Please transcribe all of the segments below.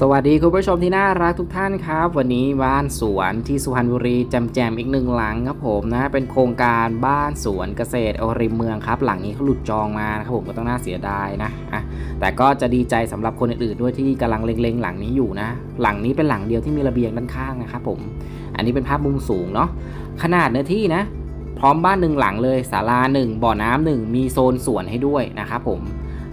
สวัสดีคุณผู้ชมที่น่ารักทุกท่านครับ วันนี้บ้านสวนที่สุพรรณบุรีแจมแจมอีกหนึ่งหลังครับผมนะเป็นโครงการบ้านสวนเกษตรอริมเมืองครับ หลังนี้เขาหลุดจองมานะครับผมก็ต้องน่าเสียดายนะอะแต่ก็จะดีใจสำหรับคนอื่นๆด้วยที่กำลังเล็งๆ หลังนี้อยู่นะ หลังนี้เป็นหลังเดียวที่มีระเบียงด้านข้างนะครับผมอันนี้เป็นภาพมุมสูงเนาะขนาดเนื้อที่นะ พร้อมบ้านหนึ่งหลังเลยศาลาหนึ่งบ่อน้ำหนึ่งมีโซนสวนให้ด้วยนะครับผม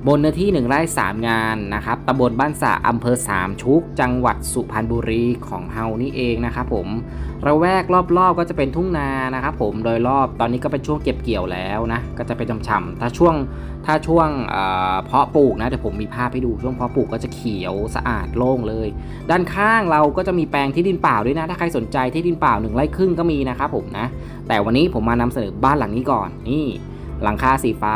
บนเนื้อที่ 1 ไร่ 3 งานนะครับตำบลบ้านสะอำเภอสามชุก จังหวัดสุพรรณบุรีของเฮานี่เองนะครับผมระแวกรอบๆก็จะเป็นทุ่งนานะครับผมโดยรอบตอนนี้ก็เป็นช่วงเก็บเกี่ยวแล้วนะก็จะเป็นฉ่ำๆถ้าช่วงถ้าช่วงเพาะปลูกนะเดี๋ยวผมมีภาพให้ดูช่วงเพาะปลูกก็จะเขียวสะอาดโล่งเลย ด้านข้างเราก็จะมีแปลงที่ดินเปล่าด้วยนะ ถ้าใครสนใจที่ดินเปล่าหนึ่งไร่ครึ่งก็มีนะครับผมนะแต่วันนี้ผมมานำเสนอบ้านหลังนี้ก่อนนี่ หลังคาสีฟ้า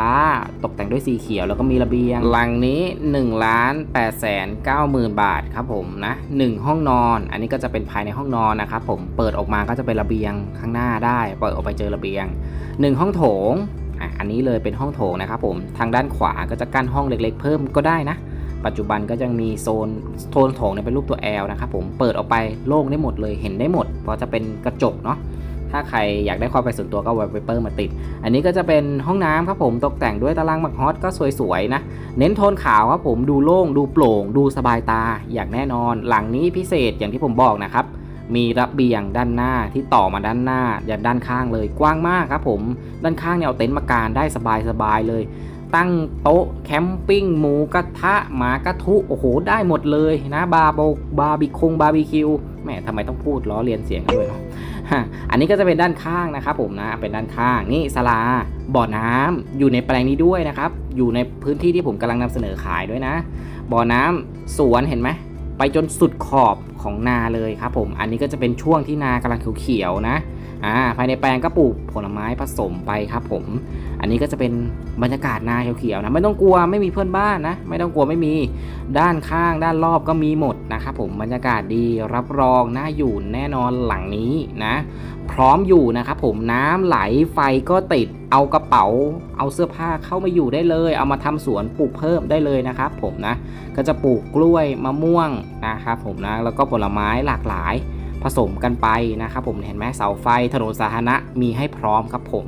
ตกแต่งด้วยสีเขียวแล้วก็มีระเบียง หลังนี้1ล้าน8แสน9หมื่นบาทครับผมนะ1ห้องนอน อันนี้ก็จะเป็นภายในห้องนอนนะครับผมเปิดออกมาก็จะเป็นระเบียงข้างหน้าได้ เปิดออกไปเจอระเบียง 1 ห้องโถงอะอันนี้เลยเป็นห้องโถงนะครับผมทางด้านขวาก็จะกั้นห้องเล็ก ๆ เพิ่มก็ได้นะ ปัจจุบันก็ยังมีโซนโซนโถงเนี่ยเป็นรูปตัว L นะครับผมเปิดออกไปโล่งได้หมดเลยเห็นได้หมด เพราะจะเป็นกระจกเนาะ ถ้าใครอยากได้ความเป็นส่วนตัวก็ไวเปอร์มาติด อันนี้ก็จะเป็นห้องน้ำครับผมตกแต่งด้วยตารางหมักฮอตก็สวยๆนะ เน้นโทนขาวครับผมดูโล่ง ดูโปร่ง ดูสบายตาอย่างแน่นอน หลังนี้พิเศษอย่างที่ผมบอกนะครับ มีระเบียงด้านหน้าที่ต่อมาด้านหน้ายันด้านข้างเลยกว้างมากครับผมด้านข้างเนี่ยเอาเต็นท์มากางได้สบายๆเลยตั้งโต๊ะแคมปิ้งหมูกระทะหมากระทุ โอ้โห ได้หมดเลยนะ บาร์บบาร์บีคงบาร์บีคิว ทำไมต้องพูดล้อเลียนเสียงกันด้วยเนาะอันนี้ก็จะเป็นด้านข้างนะครับผมนะเป็นด้านข้างนี่สลาบ่อน้ำอยู่ในแปลงนี้ด้วยนะครับ อยู่ในพื้นที่ที่ผมกำลังนำเสนอขายด้วยนะ บ่อน้ำสวนเห็นไหมไปจนสุดขอบของนาเลยครับผม อันนี้ก็จะเป็นช่วงที่นากำลังเขียวๆนะ อ่าภายในแปลงก็ปลูกผลไม้ผสมไปครับผม อันนี้ก็จะเป็นบรรยากาศนาเขียวๆนะไม่ต้องกลัวไม่มีเพื่อนบ้านนะ ไม่ต้องกลัวไม่มีด้านข้าง ด้านรอบก็มีหมดนะครับผมบรรยากาศดีรับรองน่าอยู่แน่นอนหลังนี้นะ พร้อมอยู่นะครับผมน้ำไหลไฟก็ติดเอากระเป๋า เอาเสื้อผ้าเข้ามาอยู่ได้เลย เอามาทำสวนปลูกเพิ่มได้เลยนะครับผมนะก็จะปลูกกล้วยมะม่วงนะครับผมนะแล้วก็ผลไม้หลากหลาย ผสมกันไปนะครับผมเห็นไหมเสาไฟถนนสาธารณะมีให้พร้อมครับผม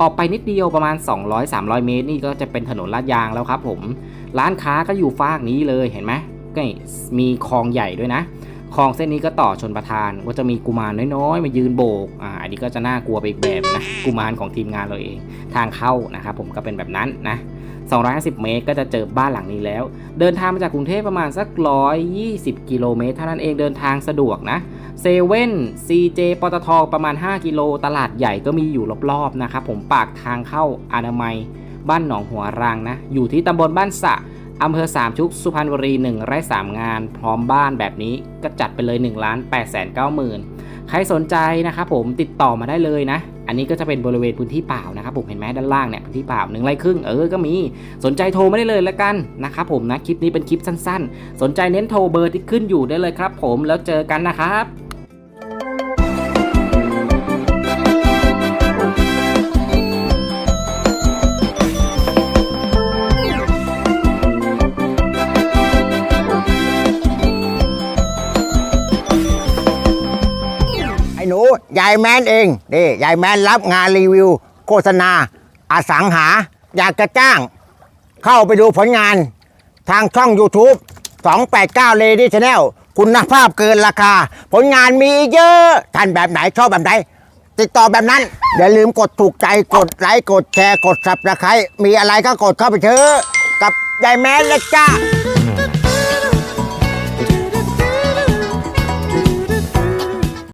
ออกไปนิดเดียวประมาณ 200-300 เมตร นี่ก็จะเป็นถนนลาดยางแล้วครับผมร้านค้าก็อยู่ฟากนี้เลยเห็นไหมก็มีคลองใหญ่ด้วยนะคลองเส้นนี้ก็ต่อชนประทานก็จะมีกุมารน้อยๆ มายืนโบก อ่า อันนี้ก็จะน่ากลัวไปอีกแบบนะ กุมารของทีมงานเราเอง ทางเข้านะครับผมก็เป็นแบบนั้นนะ 250 เมตร ก็จะเจอบ้านหลังนี้แล้ว เดินทางมาจากกรุงเทพประมาณสัก 120 กิโลเมตรเท่านั้นเองเดินทางสะดวกนะเซเว่นซีเจปตทประมาณ 5 กิโล ตลาดใหญ่ก็มีอยู่รอบๆนะครับผมปากทางเข้าอนามัย บ้านหนองหัวรางนะ อยู่ที่ตำบลบ้านสะอำเภอสามชุกสุพรรณบุรี1ไร่3งาน พร้อมบ้านแบบนี้ก็จัดไปเลย1ล้าน8แสน9หมื่นใครสนใจนะครับผมติดต่อมาได้เลยนะ นนี้ก็จะเป็นบริเวณพื้นที่เปล่านะครับผมเห็นไหมด้านล่างเนี่ยพื้นที่เปล่าหนึ่งไร่ครึ่งเออก็มีสนใจโทรมาได้เลยละกันนะครับผมนะคลิปนี้เป็นคลิปสั้น ๆ สนใจเน้นโทรเบอร์ที่ขึ้นอยู่ได้เลยครับ ผมแล้วเจอกันนะครับ หนูยายแมนเองนี่ยายแมนรับงานรีวิว โฆษณาอสังหา อยากจะจ้าง เข้าไปดูผลงาน ทางช่อง YouTube 289 Lady Channel คุณภาพเกินราคา ผลงานมีเยอะท่านแบบไหนชอบแบบไหน ติดต่อแบบนั้น อย่าลืมกดถูกใจกดไลค์กดแชร์กด subscribe มีอะไรก็กดเข้าไปเถอะกับยายแมนเลยจ้า